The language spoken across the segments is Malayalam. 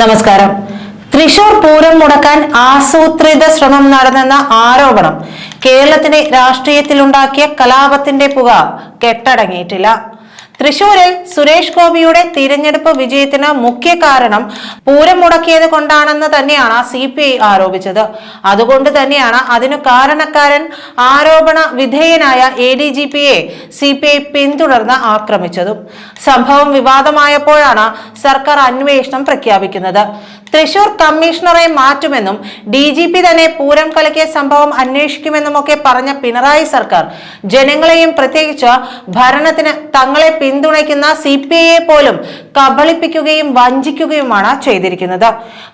നമസ്കാരം. തൃശൂർ പൂരം മുടക്കാൻ ആസൂത്രിത ശ്രമം നടന്നെന്ന ആരോപണം കേരളത്തിന്റെ രാഷ്ട്രീയത്തിലുണ്ടാക്കിയ കലാപത്തിന്റെ പുക കെട്ടടങ്ങിയിട്ടില്ല. തൃശൂരിൽ സുരേഷ് ഗോപിയുടെ തിരഞ്ഞെടുപ്പ് വിജയത്തിന് മുഖ്യ കാരണം പൂരം മുടക്കിയത് കൊണ്ടാണെന്ന് തന്നെയാണ് സി പി ഐ ആരോപിച്ചത്. അതുകൊണ്ട് തന്നെയാണ് അതിനു കാരണക്കാരൻ ആരോപണ വിധേയനായ എ ഡി ജി പിയെ സി പി ഐ പിന്തുടർന്ന് ആക്രമിച്ചതും. സംഭവം വിവാദമായപ്പോഴാണ് സർക്കാർ അന്വേഷണം പ്രഖ്യാപിക്കുന്നത്. തൃശൂർ കമ്മീഷണറെ മാറ്റുമെന്നും ഡി ജി പി തന്നെ പൂരം കലക്കിയ സംഭവം അന്വേഷിക്കുമെന്നും ഒക്കെ പറഞ്ഞ പിണറായി സർക്കാർ ജനങ്ങളെയും പ്രത്യേകിച്ച് ഭരണത്തിന് തങ്ങളെ പിന്തുണയ്ക്കുന്ന സി പി ഐയെ പോലും കബളിപ്പിക്കുകയും വഞ്ചിക്കുകയുമാണ് ചെയ്തിരിക്കുന്നത്.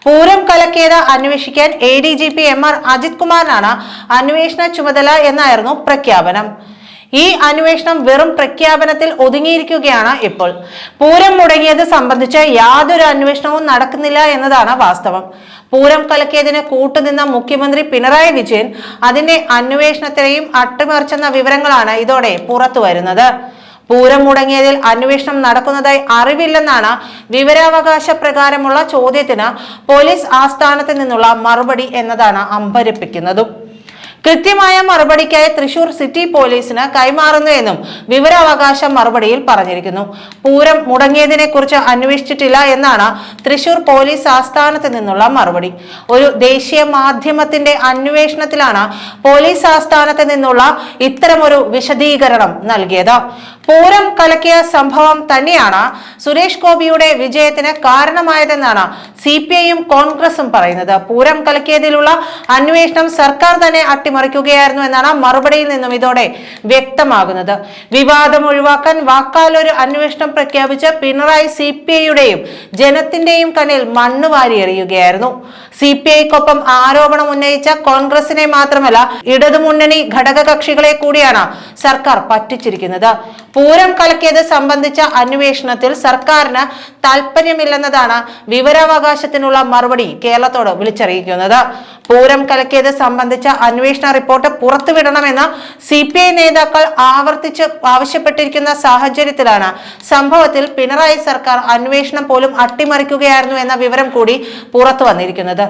പൂരം കലക്കിയത് അന്വേഷിക്കാൻ A D G P M R Ajith കുമാറിനാണ് അന്വേഷണ ചുമതല എന്നായിരുന്നു പ്രഖ്യാപനം. ഈ അന്വേഷണം വെറും പ്രഖ്യാപനത്തിൽ ഒതുങ്ങിയിരിക്കുകയാണ് ഇപ്പോൾ. പൂരം മുടങ്ങിയത് സംബന്ധിച്ച് യാതൊരു അന്വേഷണവും നടക്കുന്നില്ല എന്നതാണ് വാസ്തവം. പൂരം കലക്കിയതിന് കൂട്ടുനിന്ന മുഖ്യമന്ത്രി പിണറായി വിജയൻ അതിന്റെ അന്വേഷണത്തിനെയും അട്ടിമറിച്ചെന്ന വിവരങ്ങളാണ് ഇതോടെ പുറത്തു വരുന്നത്. പൂരം മുടങ്ങിയതിൽ അന്വേഷണം നടക്കുന്നതായി അറിവില്ലെന്നാണ് വിവരാവകാശ പ്രകാരമുള്ള ചോദ്യത്തിന് പോലീസ് ആസ്ഥാനത്ത് നിന്നുള്ള മറുപടി എന്നതാണ് അമ്പരപ്പിക്കുന്നതും. കൃത്യമായ മറുപടിക്കായി തൃശൂർ സിറ്റി പോലീസിന് കൈമാറുന്നു എന്നും വിവരാവകാശ മറുപടിയിൽ പറഞ്ഞിരിക്കുന്നു. പൂരം മുടങ്ങിയതിനെ കുറിച്ച് അന്വേഷിച്ചിട്ടില്ല എന്നാണ് തൃശൂർ പോലീസ് ആസ്ഥാനത്ത് നിന്നുള്ള മറുപടി. ഒരു ദേശീയ മാധ്യമത്തിന്റെ അന്വേഷണത്തിലാണ് പോലീസ് ആസ്ഥാനത്ത് നിന്നുള്ള ഇത്തരമൊരു വിശദീകരണം നൽകിയത്. പൂരം കലക്കിയ സംഭവം തന്നെയാണ് സുരേഷ് ഗോപിയുടെ വിജയത്തിന് കാരണമായതെന്നാണ് സി പി ഐയും കോൺഗ്രസും പറയുന്നത്. പൂരം കലക്കിയതിലുള്ള അന്വേഷണം സർക്കാർ തന്നെ അട്ടിമറിക്കുകയായിരുന്നു എന്നാണ് മറുപടിയിൽ നിന്നും ഇതോടെ വ്യക്തമാകുന്നത്. വിവാദം ഒഴിവാക്കാൻ വാക്കാലൊരു അന്വേഷണം പ്രഖ്യാപിച്ച പിണറായി സി പി ഐയുടെയും ജനത്തിന്റെയും കണ്ണിൽ മണ്ണ് വാരിയെറിയുകയായിരുന്നു സി പി ഐക്കൊപ്പം ആരോപണം ഉന്നയിച്ച കോൺഗ്രസിനെ മാത്രമല്ല ഇടതുമുന്നണി ഘടക കക്ഷികളെ കൂടിയാണ് സർക്കാർ പറ്റിച്ചിരിക്കുന്നത്. പൂരം കലക്കിയത് സംബന്ധിച്ച അന്വേഷണത്തിൽ സർക്കാരിന് താല്പര്യമില്ലെന്നതാണ് വിവരാവകാശത്തിനുള്ള മറുപടി കേരളത്തോട് വിളിച്ചറിയിക്കുന്നത്. പൂരം കലക്കിയത് സംബന്ധിച്ച അന്വേഷണ റിപ്പോർട്ട് പുറത്തുവിടണമെന്ന് സി പി ഐ നേതാക്കൾ ആവർത്തിച്ച് ആവശ്യപ്പെട്ടിരിക്കുന്ന സാഹചര്യത്തിലാണ് സംഭവത്തിൽ പിണറായി സർക്കാർ അന്വേഷണം പോലും അട്ടിമറിക്കുകയായിരുന്നു എന്ന വിവരം കൂടി പുറത്തു വന്നിരിക്കുന്നത്.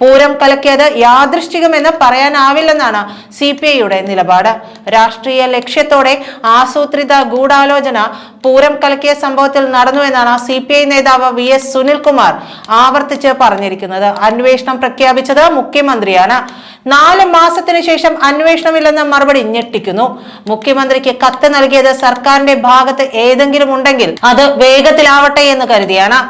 പൂരം കലക്കിയത് യാദൃശ്ചികമെന്ന് പറയാനാവില്ലെന്നാണ് സി പി ഐയുടെ നിലപാട്. രാഷ്ട്രീയ ലക്ഷ്യത്തോടെ ആസൂത്രിത ഗൂഢാലോചന പൂരം കലക്കിയ സംഭവത്തിൽ നടന്നുവെന്നാണ് സി പി ഐ നേതാവ് വി എസ് സുനിൽകുമാർ ആവർത്തിച്ച് പറഞ്ഞിരിക്കുന്നത്. അന്വേഷണം പ്രഖ്യാപിച്ചത് മുഖ്യമന്ത്രിയാണ്. നാല് മാസത്തിനു ശേഷം അന്വേഷണമില്ലെന്ന മറുപടി ഞെട്ടിക്കുന്നു. മുഖ്യമന്ത്രിക്ക് കത്ത് നൽകിയത് സർക്കാരിന്റെ ഭാഗത്ത് ഏതെങ്കിലും ഉണ്ടെങ്കിൽ അത് വേഗത്തിലാവട്ടെ എന്ന് കരുതിയാണ്.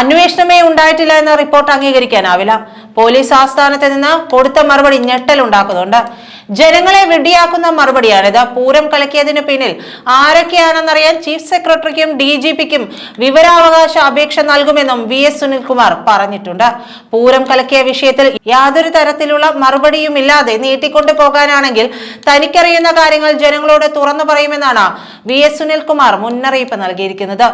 അന്വേഷണമേ ഉണ്ടായിട്ടില്ല എന്ന റിപ്പോർട്ട് അംഗീകരിക്കാനാവില്ല. പോലീസ് ആസ്ഥാനത്ത് നിന്ന് കൊടുത്ത മറുപടി ഞെട്ടൽ ഉണ്ടാക്കുന്നുണ്ട് ജനങ്ങളെ വെടിയാക്കുന്ന മറുപടിയാണിത് പൂരം കലക്കിയതിന് പിന്നിൽ ആരൊക്കെയാണെന്നറിയാൻ ചീഫ് സെക്രട്ടറിക്കും ഡി ജി പിക്കും വിവരാവകാശ അപേക്ഷ നൽകുമെന്നും വി എസ് സുനിൽകുമാർ പറഞ്ഞിട്ടുണ്ട്. പൂരം കലക്കിയ വിഷയത്തിൽ യാതൊരു തരത്തിലുള്ള മറുപടിയും ഇല്ലാതെ നീട്ടിക്കൊണ്ടു പോകാനാണെങ്കിൽ തനിക്കറിയുന്ന കാര്യങ്ങൾ ജനങ്ങളോട് തുറന്നു പറയുമെന്നാണ് വി എസ് സുനിൽകുമാർ മുന്നറിയിപ്പ് നൽകിയിരിക്കുന്നത്.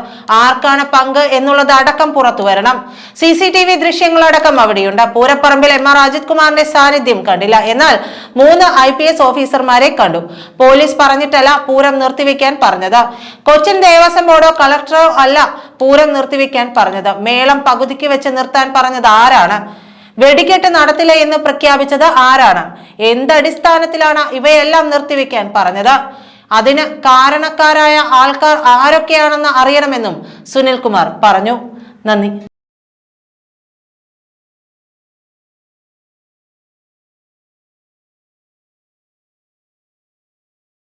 ആർക്കാണ് പങ്ക് എന്നുള്ളത് അടക്കം പുറത്തു വരണം. സി സി ടി വി ദൃശ്യങ്ങളടക്കം അവിടെയുണ്ട്. പൂരപ്പറമ്പിൽ എം ആർ അജിത് കുമാറിന്റെ സാന്നിധ്യം കണ്ടില്ല. എന്നാൽ മൂന്ന് ഐ പി എസ് ഓഫീസർമാരെ കണ്ടു. പോലീസ് പറഞ്ഞിട്ടല്ല പൂരം നിർത്തിവെക്കാൻ പറഞ്ഞത്. കൊച്ചിൻ ദേവസ്വം ബോർഡോ കളക്ടറോ അല്ല പൂരം നിർത്തിവെക്കാൻ പറഞ്ഞത്. മേളം പകുതിക്ക് വെച്ച് നിർത്താൻ പറഞ്ഞത് ആരാണ്? വെടിക്കെട്ട് നടത്തില്ല എന്ന് പ്രഖ്യാപിച്ചത് ആരാണ്? എന്തടിസ്ഥാനത്തിലാണ് ഇവയെല്ലാം നിർത്തിവെക്കാൻ പറഞ്ഞത്? അതിന് കാരണക്കാരായ ആൾക്കാർ ആരൊക്കെയാണെന്ന് അറിയണമെന്നും സുനിൽകുമാർ പറഞ്ഞു. നന്ദി.